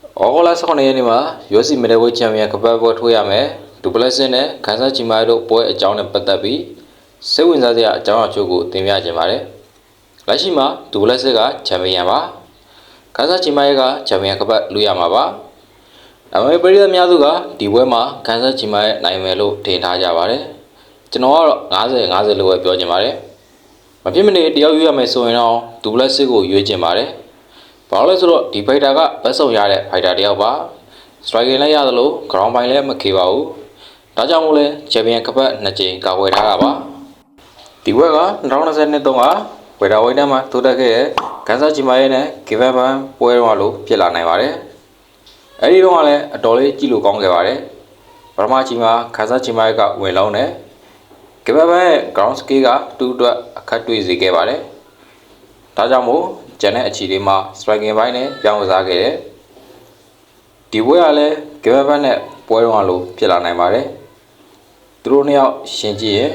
ဩဂုတ်လ18ရက်နေ့မှာ UFC မီဒဝိတ်ချန်ပီယံကပတ်ပွဲထိုးရမယ်ဒူပလက်ဆစ်နဲ့ခန်းစားချီမိုင်တို့ပွဲအကြောင်းနဲ့ပတ်သက်ပြီးစိတ်ဝင်စားစရာအကြောင်းအချို့ကိုတင်ပြခြင်းပါတယ်လက်ရှိမှာဒူပလက်ဆစ်ကချန်ပီယံပါခန်းစားချီမိုင်ကချန်ပီယံကပတ်လူရမှာပါဒါပေမဲ့ပရိသတ်များစုကဒီပွဲမှာခန်းစားချီမိုင်နိုင်မယ်လို့ထင်ထားကြပါတယ်ကျွန်တော်ကတော့90 50လို့ပဲပြောချင်ပါတယ်မဖြစ်မနေတယောက်ရွေးရမယ်ဆိုရင်တော့ဒူပလက်ဆစ်ကိုရွေးချင်ပါတယ် ဘာလို့လဲဆိုတော့ဒီဖိုက်တာကဘတ်ဆုံရတဲ့ဖိုက်တာတစ်ယောက်ပါစထရိုက်ကင်လည်းရသလို ground ပိုင်းလည်းမခေပါဘူးဒါကြောင့်မို့လဲချန်ပီယံကပတ်နှစ်ကြိမ်ကာကွယ်ထားတာပါဒီဘက်က2020နှစ်တုန်းကဝေဒါဝိုင်းတန်းမှာထိုးတက်ခဲ့တဲ့ကန်ဆာချီမာရဲ့နဲ့ဂီဗန်ဘန်ပွဲတော်လို့ဖြစ်လာနိုင်ပါတယ်အဲဒီတော့ကလည်းအတော်လေးကြည့်လို့ကောင်းခဲ့ပါတယ်ပထမချီမာကန်ဆာချီမာရဲ့ကဝင်လုံးနဲ့ဂီဗန်ဘန်ရဲ့ ground scale ကတူးအတွက်အခက်တွေ့စေခဲ့ပါတယ် ဒါကြောင့်မို့ကျန်တဲ့အခြေအနေမှာ striking ဘိုင်းနဲ့ပြောင်းကစားခဲ့တယ်။ဒီပွဲကလည်း game back နဲ့ပွဲတော့လို့ဖြစ်လာနိုင်ပါတယ်။သူတို့နှစ်ယောက်ရှင်ကြည့်ရင်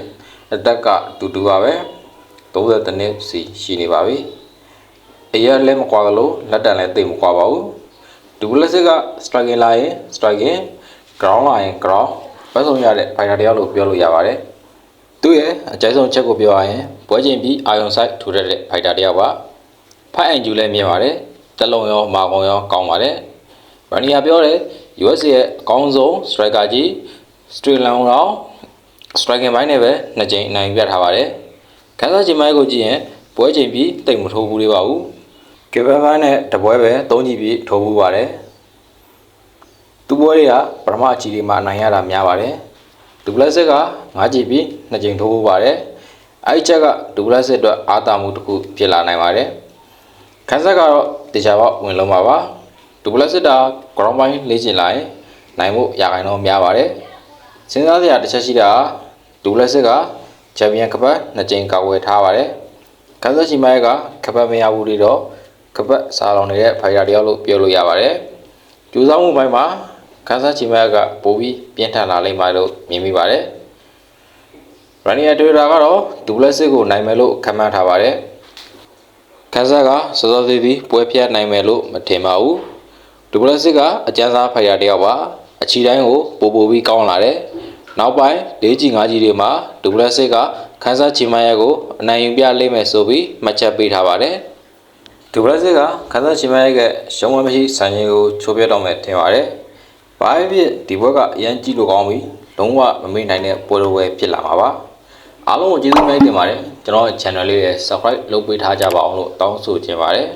အသက်ကတူတူပါပဲ။30နှစ်စီရှိနေပါပြီ။အရက်လည်းမကွာသလိုလက်တံလည်းသိပ်မကွာပါဘူး။ဒူဘလက်စစ်က striking လာရင် striking ground လာရင် ground ဘက်ဆုံးရတဲ့ fighter တယောက်လို့ပြောလို့ရပါတယ်။သူ့ရဲ့အကြိုက်ဆုံးချက်ကိုပြောရရင် ပွဲချိန်ပြီးအာယုံဆိုင်ထူတဲ့ fighter တယောက်ပါ။ဖိုက်အန်ဂျူလည်းမြင်ပါတယ်တက်လုံရောမာကုံရောကောင်းပါတယ်ဗန်နီယာပြောတယ် USA ရဲ့အကောင်းဆုံး striker ကြီး straight line တော့ striking ဘိုင်းနဲ့ပဲနှစ်ကြိမ်အနိုင်ပြထားပါတယ်ခန်းစားချိန်မိုင်းကိုကြည့်ရင်ပွဲချိန်ပြီးတိတ်မထိုးဘူးလေးပါဘူးကေဗန်ဘန်နဲ့တပွဲပဲသုံးကြည့်ပြီးထိုးဘူးပါတယ်သူပွဲတွေကပထမအချီတွေမှာအနိုင်ရတာများပါတယ်ဒူပလက်စစ်က၅ကြည့်ပြီးနှစ်ကြိမ်ထိုးဘူးပါတယ် အဲ့ဒီချက်ကဒူပလက်စစ်အတွက်အားသာမှုတစ်ခုဖြစ်လာနိုင်ပါတယ်ခန်းဆက်ကတော့တေချာပေါက်ဝင်လုံးပါပါဒူပလက်စစ်တာ ground point လေ့ကျင့်လိုက်နိုင်မှုရခိုင်တော့များပါတယ်စဉ်းစားစရာတစ်ချက်ရှိတာဒူပလက်စစ်ကချန်ပီယံကပတ်နှစ်ကြိမ်ကာကွယ်ထားပါတယ်ခန်းဆက်ချီမိုင်းကကပတ်မရဘူးတွေတော့ကပတ်စာလောင်နေတဲ့ဖိုင်ယာတယောက်လို့ပြောလို့ရပါတယ်ကျူးစားမှုပိုင်းမှာခန်းဆက်ချီမိုင်းကပိုပြီးပြင်းထန်လာလိမ့်မယ်လို့မြင်မိပါတယ် ရန်နီယာဒေတာကတော့ဒူပလက်စစ်ကိုနိုင်မယ်လို့ခန့်မှန်းထားပါတယ်ခန်းစားကစောစောသေးသေးပွဲပြတ်နိုင်မယ်လို့မထင်ပါဘူးဒူပလက်စစ်ကအကျန်းစားဖိုင်ယာတယောက်ပါအချီတိုင်းကိုပိုပိုပြီးကောင်းလာတယ်နောက်ပိုင်း၄ကြီး၅ကြီးတွေမှာဒူပလက်စစ်ကခန်းစားချီမရက်ကိုအနိုင်ယူပြလိမ့်မယ်ဆိုပြီးမှတ်ချက်ပေးထားပါတယ်ဒူပလက်စစ်ကခန်းစားချီမရက်ကရှုံးဝဲမရှိစံချိန်ကိုချိုးပြတော့မယ်ထင်ပါတယ်ဘာဖြစ်ဒီဘက်ကအရန်ကြည့်လို့ကောင်းပြီလုံးဝမမေ့နိုင်တဲ့ပွဲတော်ပဲဖြစ်လာမှာပါ အားလုံးကိုကျေးဇူးများတင်ပါတယ်ကျွန်တော်ရဲ့ channel လေးရဲ့ subscribe လုပ်ပေးထားကြပါအောင်လို့တောင်းဆိုချင်ပါတယ်